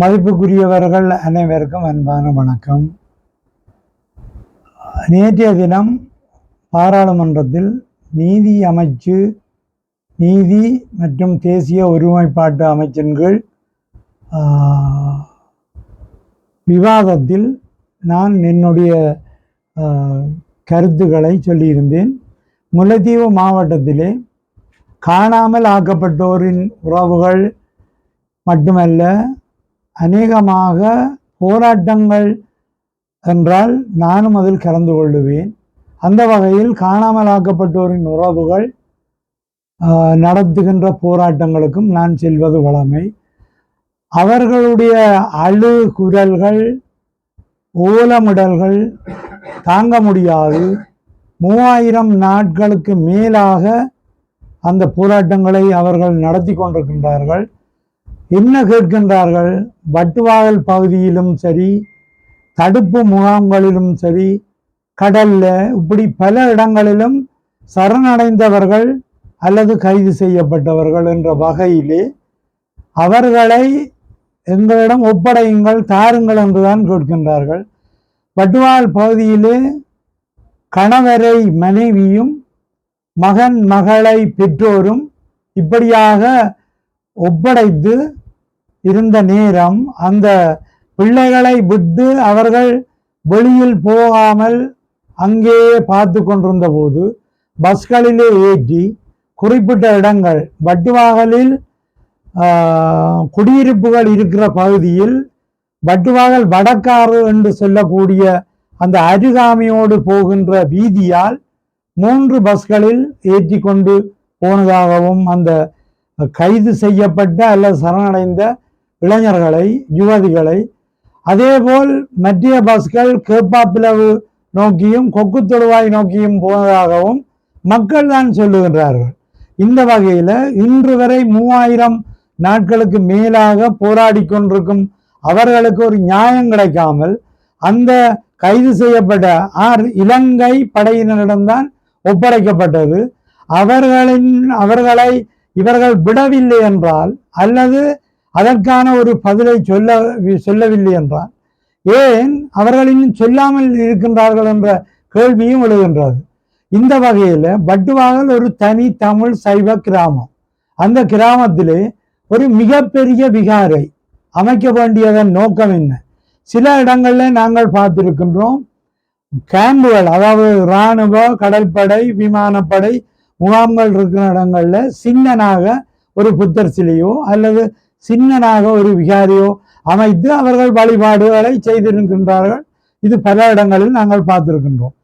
மதிப்புக்குரியவர்கள் அனைவருக்கும் அன்பான வணக்கம். நேற்றைய தினம் பாராளுமன்றத்தில் நீதி அமைச்சு நீதி மற்றும் தேசிய ஒருமைப்பாட்டு அமைச்சின் கீழ் விவாதத்தில் நான் என்னுடைய கருத்துக்களை சொல்லியிருந்தேன். முல்லைத்தீவு மாவட்டத்திலே காணாமல் ஆக்கப்பட்டோரின் உறவுகள் மட்டுமல்ல அநேகமாக போராட்டங்கள் என்றால் நானும் அதில் கலந்து கொள்ளுவேன். அந்த வகையில் காணாமலாக்கப்பட்டோரின் உறவுகள் நடத்துகின்ற போராட்டங்களுக்கும் நான் செல்வது வழமை அவர்களுடைய அழு குரல்கள் ஓலமிடல்கள் தாங்க முடியாது. மூவாயிரம் நாட்களுக்கு மேலாக அந்த போராட்டங்களை அவர்கள் நடத்தி கொண்டிருக்கின்றார்கள். என்ன கேட்கின்றார்கள்? வட்டுவாகல் பகுதியிலும் சரி தடுப்பு முகாம்களிலும் சரி கடல்ல இப்படி பல இடங்களிலும் சரணடைந்தவர்கள் அல்லது கைது செய்யப்பட்டவர்கள் என்ற வகையிலே அவர்களை எங்களிடம் ஒப்படையுங்கள் தாருங்கள் என்றுதான் கேட்கின்றார்கள். வட்டுவால் பகுதியிலே கணவரை மனைவியும் மகன் மகளை பெற்றோரும் இப்படியாக ஒப்படைத்து இருந்த நேரம் அந்த பிள்ளைகளை விட்டு அவர்கள் வெளியில் போகாமல் அங்கேயே பார்த்து கொண்டிருந்த போது பஸ்களிலே ஏற்றி குறிப்பிட்ட இடங்கள் வட்டுவாகலில் குடியிருப்புகள் இருக்கிற பகுதியில் வட்டுவாகல் வடக்காறு என்று சொல்லக்கூடிய அந்த அருகாமையோடு போகின்ற வீதியால் மூன்று பஸ்களில் ஏற்றி கொண்டு போனதாகவும் அந்த கைது செய்யப்பட்ட அல்லது சரணடைந்த இளைஞர்களை யுவதிகளை அதேபோல் மத்திய பஸ்கள் கேப்பாப்பிளவு நோக்கியும் கொக்கு தொழுவாய் நோக்கியும் போவதாகவும் மக்கள் தான் சொல்லுகின்றார்கள். இந்த வகையில் இன்று வரை மூவாயிரம் நாட்களுக்கு மேலாக போராடி கொண்டிருக்கும் அவர்களுக்கு ஒரு நியாயம் கிடைக்காமல் அந்த கைது செய்யப்பட்ட ஆர் இலங்கை படையினரிடம்தான் ஒப்படைக்கப்பட்டது. அவர்களின் அவர்களை இவர்கள் விடவில்லை என்றால் அல்லது அதற்கான ஒரு பதிலை சொல்ல சொல்லவில்லை என்றால் ஏன் அவர்கள் இன்னும் சொல்லாமல் இருக்கின்றார்கள் என்ற கேள்வியும் எழுகின்றது. இந்த வகையில் பட்டுவாகல் ஒரு தனி தமிழ் சைவ கிராமம். அந்த கிராமத்திலே ஒரு மிகப்பெரிய விகாரை அமைக்க வேண்டியதன் நோக்கம் என்ன? சில இடங்களில் நாங்கள் பார்த்திருக்கின்றோம். கேம்புகள் அதாவது இராணுவ கடற்படை விமானப்படை முகாம்கள் இருக்கிற இடங்களில் சின்னனாக ஒரு புத்தர் சிலையோ அல்லது சின்னனாக ஒரு விகாரியோ அமைத்து அவர்கள் வழிபாடுகளை செய்திருக்கின்றார்கள். இது பல இடங்களில் நாங்கள் பார்த்திருக்கின்றோம்.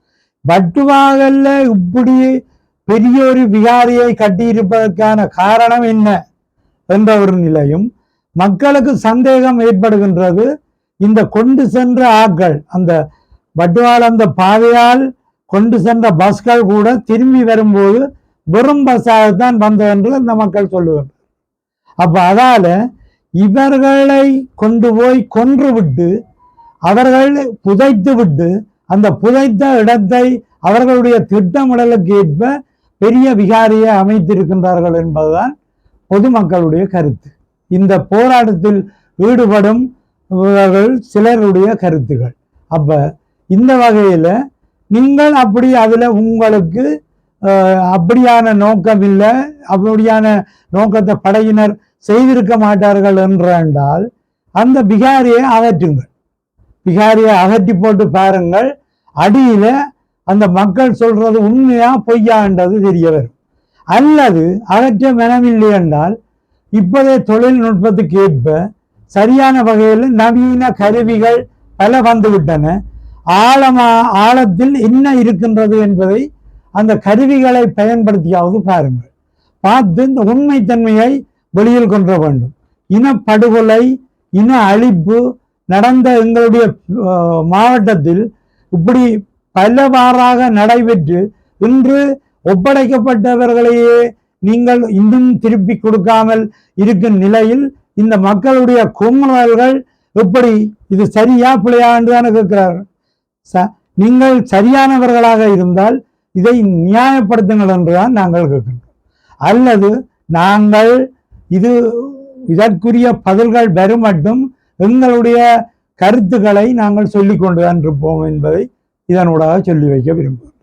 வட்டுவாகல்ல இப்படி பெரிய ஒரு விகாரியை கட்டியிருப்பதற்கான காரணம் என்ன என்ற ஒரு நிலையும் மக்களுக்கு சந்தேகம் ஏற்படுகின்றது. இந்த கொண்டு சென்ற ஆட்கள் அந்த வட்டுவால் அந்த பாதையால் கொண்டு சென்ற பஸ்கள் கூட திரும்பி வரும்போது வெறும் பஸ்ஸாகத்தான் வந்தது என்று அந்த மக்கள் சொல்லுவார்கள் அப்ப அதால இவர்களை கொண்டு போய் கொன்று விட்டு அவர்கள் புதைத்து விட்டு அந்த புதைத்த இடத்தை அவர்களுடைய திட்டமிடலுக்கு ஏற்ப பெரிய விகாரியை அமைத்திருக்கின்றார்கள் என்பதுதான் பொதுமக்களுடைய கருத்து. இந்த போராட்டத்தில் ஈடுபடும் சிலருடைய கருத்துகள். அப்ப இந்த வகையில நீங்கள் அப்படி அதுல உங்களுக்கு அப்படியான நோக்கம் இல்லை அப்படியான நோக்கத்தை படையினர் செய்திருக்க மாட்டார்கள் என்றால் அந்த பிகாரியை அகற்றுங்கள். பிகாரியை அகற்றி போட்டு பாருங்கள். அடியில அந்த மக்கள் சொல்றது உண்மையா பொய்யான்றது தெரிய வரும். அல்லது அகற்ற மனமில்லை என்றால் இப்போதைய தொழில்நுட்பத்துக்கு ஏற்ப சரியான வகையில் நவீன கருவிகள் பல வந்துவிட்டன. ஆழமா ஆழத்தில் என்ன இருக்கின்றது என்பதை அந்த கருவிகளை பயன்படுத்தியாவது பாருங்கள். பார்த்து இந்த உண்மைத்தன்மையை வெளியில் கொண்டு வேண்டும். இனப்படுகொலை இன அழிப்பு நடந்த எங்களுடைய மாவட்டத்தில் இப்படி பலவாறாக நடைபெற்று இன்று ஒப்படைக்கப்பட்டவர்களையே நீங்கள் இன்னும் திருப்பி கொடுக்காமல் இருக்கும் நிலையில் இந்த மக்களுடைய குமுறல்கள் எப்படி இது சரியா பிள்ளையா என்று தானே கேட்கிறார்கள் ச- நீங்கள் சரியானவர்களாக இருந்தால் இதை நியாயப்படுத்துங்கள் என்றுதான் நாங்கள் கேட்கின்றோம் அல்லது நாங்கள் இது இதற்குரிய பதில்கள் வரும் மட்டும் எங்களுடைய கருத்துக்களை நாங்கள் சொல்லிக்கொண்டுதான் இருப்போம் என்பதை இதனூடாக சொல்லி வைக்க விரும்புகிறோம்.